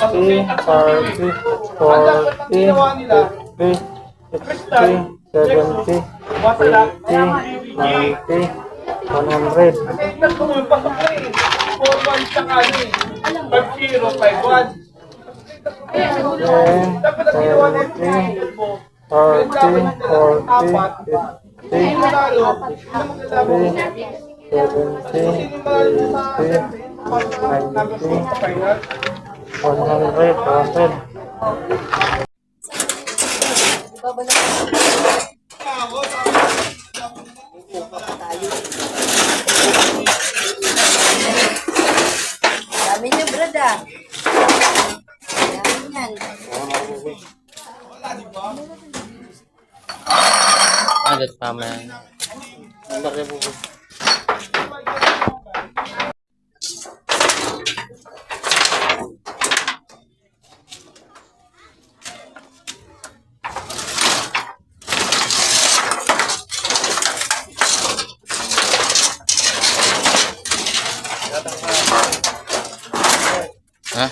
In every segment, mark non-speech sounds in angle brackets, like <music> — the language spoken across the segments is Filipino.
60, 40, 40, 50, 60, 70, 80, 90, 100. Kasi itas ko yung pasok na eh. 4-1 sa kano eh. 5-0, 5-1. Dapat na ito. 30, 40, hindi mo lalo. Hindi mo lalo. sixty, seventy, eighty, Nag-gusto sa final. one hundred, one hundred. Dami niyo, brad ah. Dami yan. Adat pa man. Ang laki po. Ha?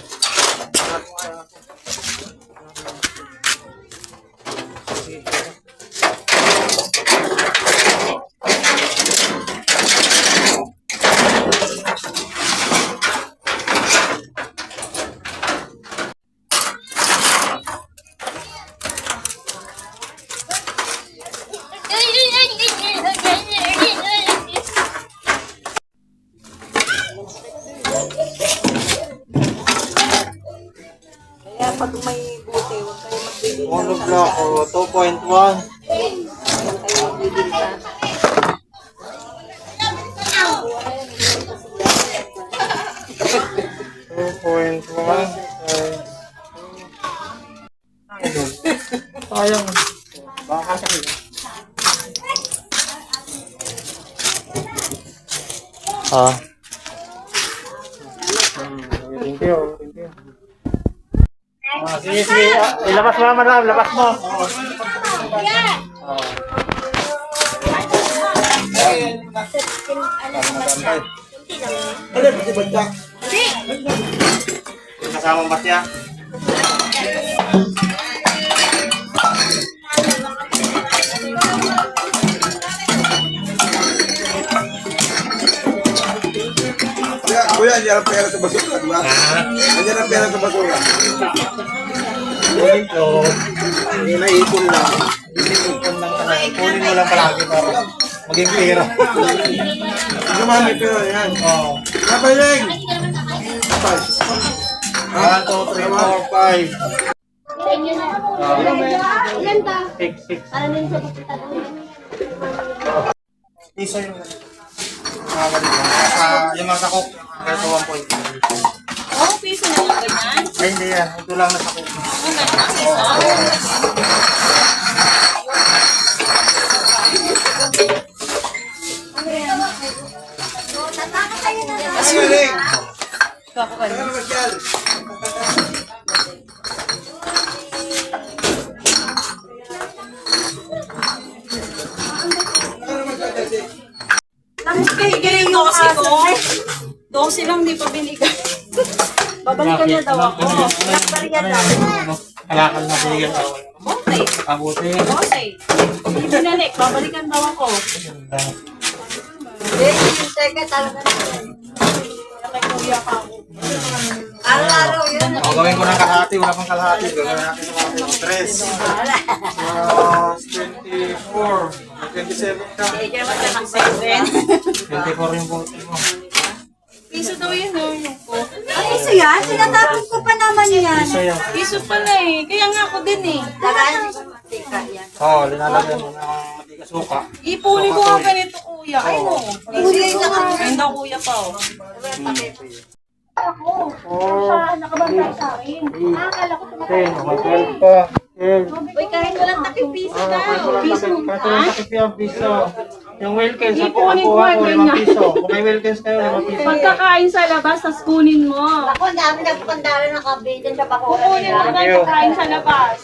Kaya pag may buti, huwag kayo magbibili Mono ng block sandaan. o 2.1. Huwag kayo magbibili ka. Two point one. Sayang. Baka sa Ah. Ah, sige, sige. Ilabas mo lang. Labas mo. Ah. Ano, ba Jack? Kasama ba siya? Kuya, hindi ang pera sa basura, di ba? Hindi ang pera sa basura. Kunin ko. Hindi naipon lang. Ipon lang na. Kunin mo lang palagi para maging pera. Gumamit pero yan. Oo. Kapaling! Kapal. One, two, three, four, five. Ilan ka? Six, six. Para din sa pupunta Piso yung. Sa yung mga sakop. Kaya to 1 point. Oh, piso na lang ganyan. Ay, hindi yan. Ito lang na. Kapaling! Kakakan. Ano ba yan? Tapos kayo yung dosi ko. Dosi lang, di pa binigay. <laughs> Babalikan niya daw ako. Nagbalikan daw. Kalakal na binigyan ko. Bote. Kabuti. Bote. Hindi binalik. Babalikan daw ako. Eh, teka talaga naman. Kay kuya pa ako. Araw-araw yun. O, gawin ko ng kalahati. Wala pang kalahati. Gawin natin ng tres. Plus 24. 27 ka. Kaya naman ka ng seven. 24 yung bote mo. Piso daw yun, no? Ay, piso yan? Sinatapos ko pa naman yan. Isa yan. Piso pala eh. Kaya nga ako din eh. Tagaan. Oo, oh, linalagyan mo ng matika suka. Ipuli ko nga ganito, kuya. Ay, no. Ipuli ko nga. Ay, no, kuya pa, oh. Nakabantay sa akin. Ah, akala ko tumatay. 10, may 12 pa. 12. Uy, kahit walang takip piso Ah, daw. kahit walang Piso. kahit walang takip yung. Yung Wilkins, ako Ipunin ko nakuha ang ko, 5 ganyan. piso. Kung may Wilkins kayo, 5 piso. Pagkakain sa labas, tas kunin mo. Ako, ang dami na pagkandara ng kabitin sa bakuran Kukunin mo nila. na pagkain sa labas.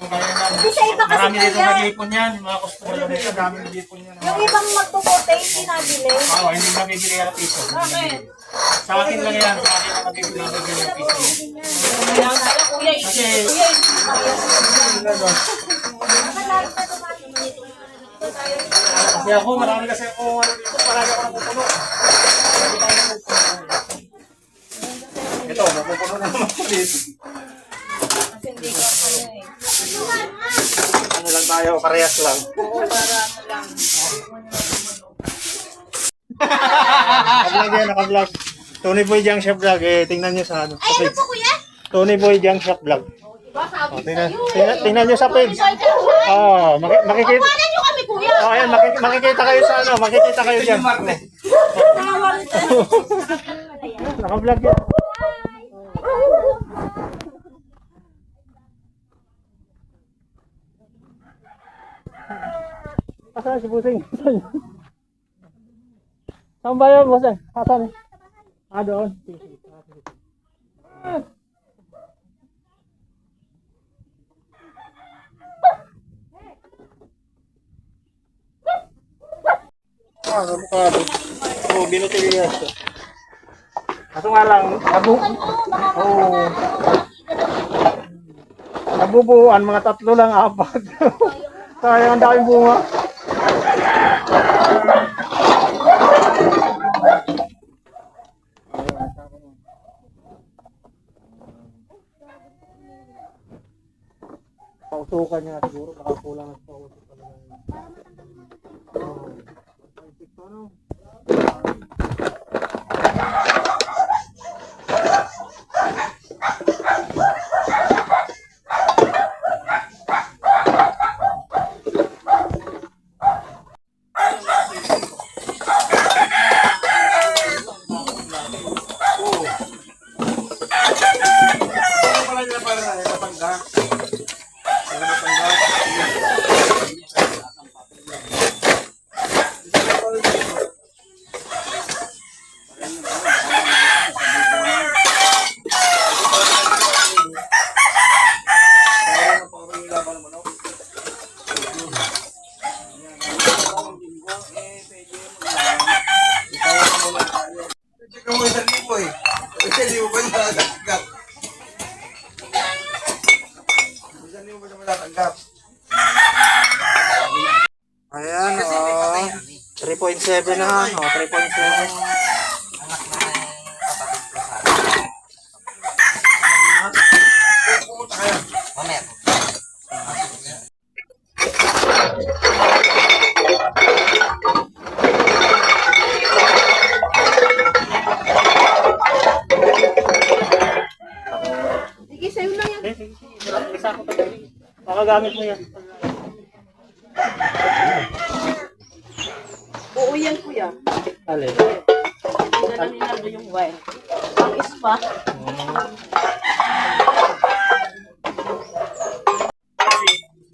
Sa iba kasi Marami dito kuya, nag-iipon yan. Yung mga customer na dito, dami nag-iipon yan. yung ibang magpupote, hindi nabili. Oo, hindi nabibili yan ng piso. Bakit? Sa akin lang yan. Sa akin lang nabibili nabibili ng piso. Kaya nga, kuya, Kasi, kuya, kasi ako, marami kasi ako ano dito, palagi ako napupuno. Marami. Ito, napupuno na naman ako dito. kasi hindi ko ano eh. Ano lang tayo, parehas lang. Oo, para ano lang. Naka-vlog yan, naka-vlog. Tony Boy Junk Shop Vlog, eh, tingnan nyo sa ano. Ay, ano po kuya? Tony Boy Junk Shop Vlog. Diba sabi Oh, tingnan, tingnan, tingnan nyo sa page. Oh, maki, makikita. Wala nyo kami kuya. Oh, ayan, maki, makikita kayo sa ano, makikita kayo dyan. <laughs> Naka-vlog yan. Asan si Busing? Saan ba yun, Busing? Asan? Ah, doon. Ah, avocado. Oh, binutiliyas. Kaso nga lang, nabu... Oh. Nabubuan, mga tatlo lang, apat. <laughs> Sayang ang daming bunga. Pausukan niya siguro, baka kulang na 3.7 na nga, no? 3.7. Magagamit mo yan. Alin? Dala ni Naldo yung wine. Ang ispa.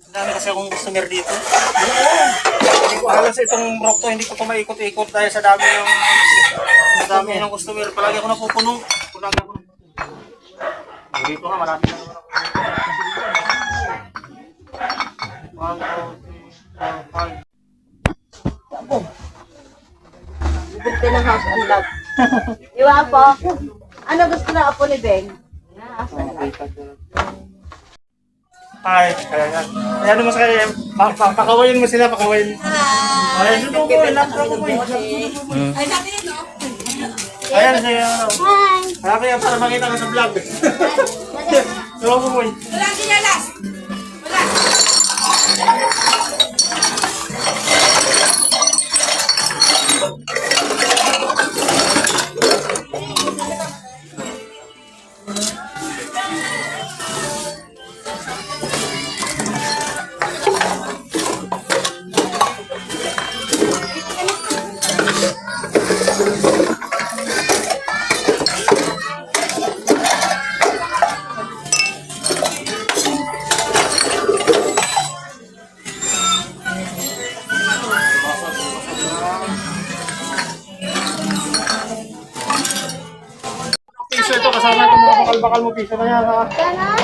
Ang dami kasi akong customer dito. Hindi ko alam sa itong rock to, hindi ko ito maikot-ikot dahil sa dami ng sa dami ng customer. Palagi ako napupuno. Palagi ako napupuno. Dito nga, marami na naman ako. One, Bibigti ng house and lot. Di ba po? Ano gusto na po ni Beng? Hi, kaya nga. Kaya naman sa kanya, pa, pa, pakawayin mo sila, pakawayin. Ay, dito ko, laptop ko. Ay, yun, no? Ayan, siya, ano. Hi. Hanapin yan para makita ka sa vlog. <laughs> Tulong mo, boy. Wala sinalas. Wala.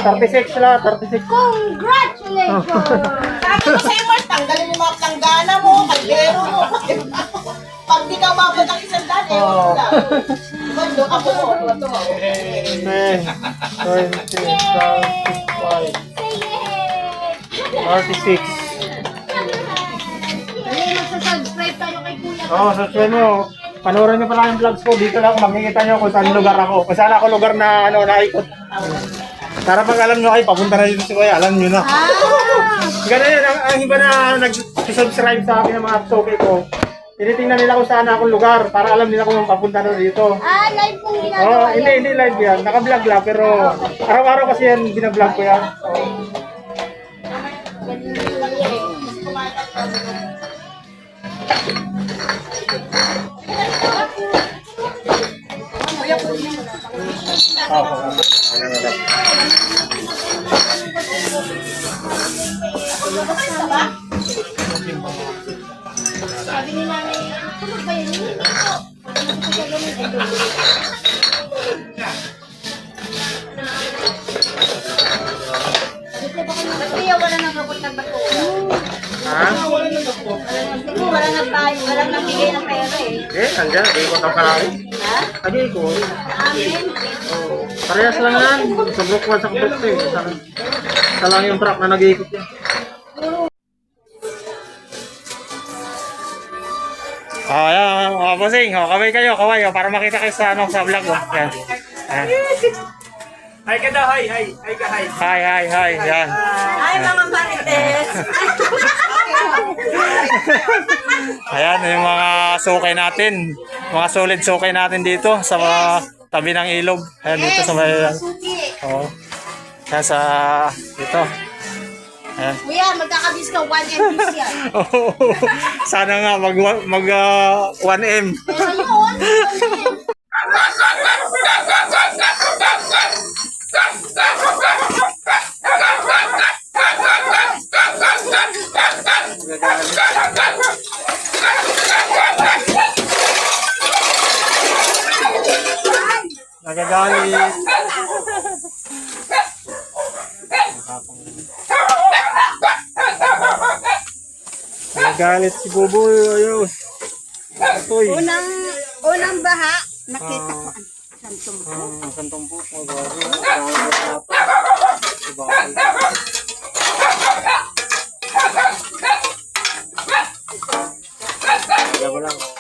36 sila, 36. Congratulations! Sabi ko sa'yo, Mark, tanggalin mo yung mga planggana mo, kaldero mo. Pag di ka umabot ng isang daan, eh, wala. Bando, ako mo. Ito mo. 10, 20, 35, 36. Dali, magsasubscribe tayo kay Kuya. Oo, oh, subscribe mo. Panoorin niyo pala yung vlogs ko. Dito lang makikita niyo kung saan lugar ako. Kung saan ako lugar na ano, naikot. Para pag alam niyo kayo, papunta na dito si Kuya, alam niyo na. Ganun yun, ang, ang iba na nag-subscribe sa akin ng mga soke ko. Tinitingnan nila kung saan akong lugar para alam nila kung papunta na dito. Ah, live Oo, ginagawa oh, hindi, hindi live yan. Naka-vlog lang, pero araw-araw kasi yan, binablog ko yan. Oo. Eh. Eh, andyan, ikot ang kalari. Ha? Adi ko. Amin. Parehas lang yan. Sa Brook 1 sa Brook 2. Isa, isa lang yung truck na nag-iikot yan. Oh, yan. Oh, bossing. Oh, kaway kayo, kaway. Oh, para makita kayo sa, ano, sa vlog. Oh. Yan. Yan. Hi ka daw, hi, hi. Hi ka, hi. Hi, hi, hi. Yan. Ay, mga marites. <laughs> Ayan, yung mga sukay natin. Mga solid sukay natin dito sa mga tabi ng ilog. Ayan, dito sa may... Oo. Ayan sa... Dito. Ayan. Kuya, magkakabis ka 1 MB yan. <laughs> Oo. Sana nga mag, mag ah, 1M. Pero yun, Nagagalit. Nagagalit si Buboy. Ayun. Atoy. Unang, unang baha, nakita ko. Ang tumbo. Ah, ang kantong po. Oh, grabe. Grabe. Iba. Diba lang.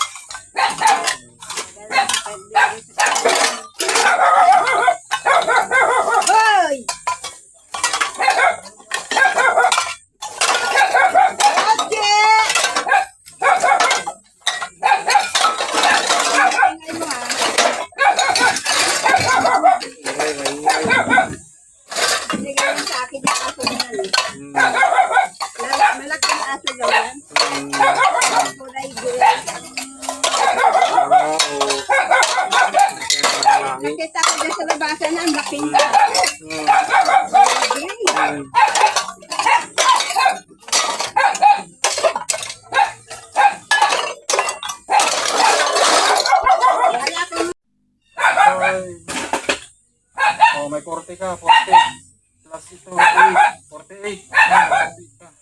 plus ito 48 48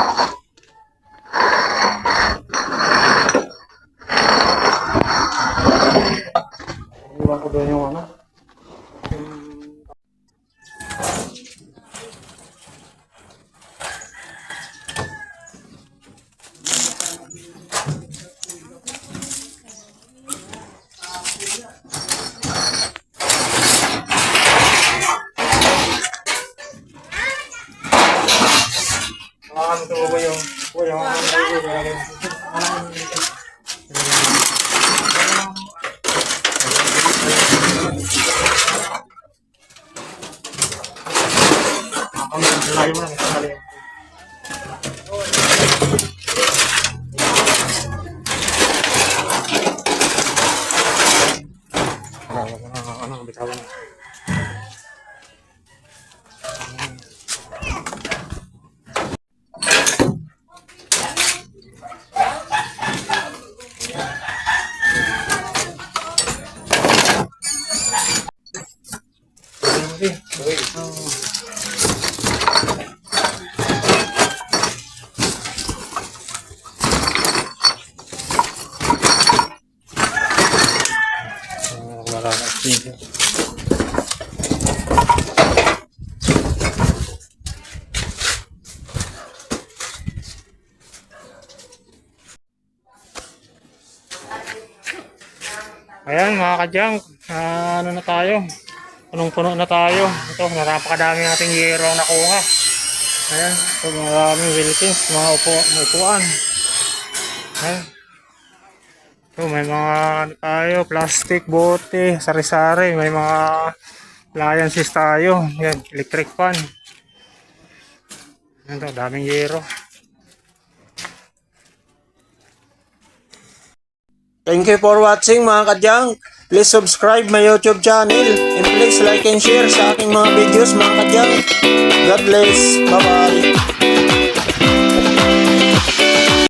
you To ba yung... Oh, yung... Ang layo mo lang, ang layo. Ano, ano, ano, bitawan mo. Oh, wala na. Sige. Ayan mga kadyang, ah, ano na tayo, punong-puno na tayo. Ito, napakadami nating yero ang nakuha. Ayan, ito maraming Wilkins, mga upo, upuan. Ayan. So, may mga ano tayo, plastic, bote, sari-sari, may mga appliances tayo. Yan, electric fan. Yan to, daming yero. Thank you for watching mga kadyang. Please subscribe my YouTube channel and please like and share sa aking mga videos mga kadyang. God bless. Bye-bye.